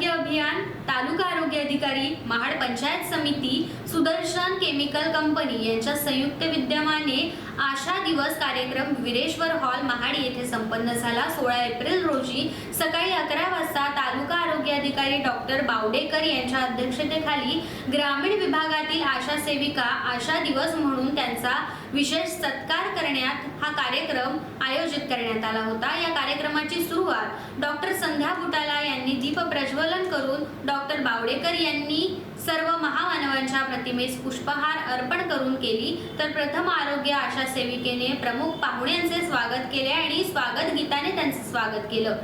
आरोग्य अभियान तालुका आरोग्य अधिकारी महाड पंचायत समिती सुदर्शन केमिकल कंपनी यांच्या संयुक्त विद्यमाने आशा दिवस कार्यक्रम विरेश्वर हॉल महाड येथे संपन्न झाला. सोळा एप्रिल रोजी सकाळी अकरा वाजता तालुका आरोग्य अधिकारी डॉक्टर बावडेकर यांच्या अध्यक्षतेखाली ग्रामीण विभागातील आशा सेविका आशा दिवस म्हणून त्यांचा विशेष सत्कार करण्यात हा कार्यक्रम आयोजित करण्यात आला होता. या कार्यक्रमाची सुरुवात डॉक्टर संध्या बुटाला यांनी दीप प्रज्वलन करून डॉक्टर बावडेकर यांनी सर्व महामानवांच्या प्रतिमेस पुष्पहार अर्पण करून केली. तर प्रथम आरोग्य आशा सेविकेने प्रमुख पाहुण्यांचे स्वागत केले आणि स्वागत गीताने त्यांचे स्वागत केलं.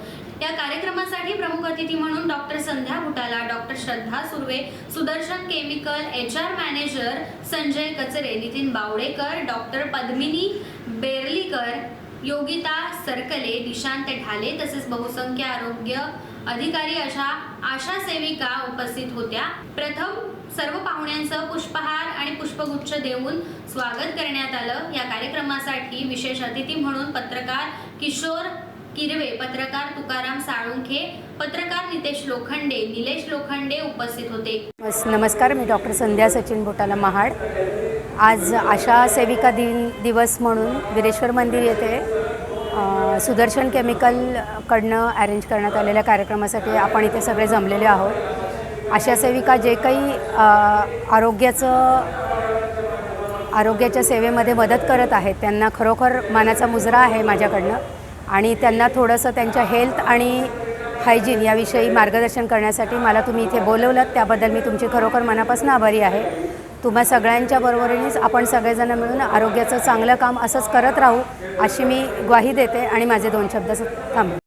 या कार्यक्रमासाठी प्रमुख अतिथी म्हणून doctor Sandhya Bhutala doctor Shraddha Surve Sudarshan Chemical H R manager Sanjay Kachare Nitin Bawdekar doctor Padmini Berlikar Yogita Sarkale Nishant Dhale तसेच बहुसंख्य आरोग्य अधिकारी अशा आशा सेविका उपस्थित होत्या. प्रथम सर्व पाहुण्यांचं पुष्पहार आणि पुष्पगुच्छ देऊन स्वागत करण्यात आलं. या कार्यक्रमासाठी विशेष अतिथी म्हणून पत्रकार किशोर किरवे पत्रकार तुकाराम साळुंखे पत्रकार नितेश लोखंडे निलेश लोखंडे उपस्थित होते. नमस्कार मी डॉक्टर संध्या सचिन बोटाला महाड. आज आशा सेविका दिन दिवस म्हणून विरेश्वर मंदिर येथे सुदर्शन केमिकलकडनं अरेंज करण्यात आलेल्या कार्यक्रमासाठी आपण इथे सगळे जमलेले आहोत. आशा सेविका जे काही आरोग्याचं आरोग्याच्या सेवेमध्ये मदत करत आहेत त्यांना खरोखर मानाचा मुजरा आहे माझ्याकडनं आणि त्यांना थोडंसं त्यांच्या हेल्थ आणि हायजीन याविषयी मार्गदर्शन करण्यासाठी मला तुम्ही इथे बोलवलं त्याबद्दल मी तुमची खरोखर मनापासून आभारी आहे. तुम्हा सगळ्यांच्या बरोबरीनेच आपण सगळेजण मिळून आरोग्याचं चांगलं काम असंच करत राहू अशी मी ग्वाही देते आणि माझे दोन शब्द थांबते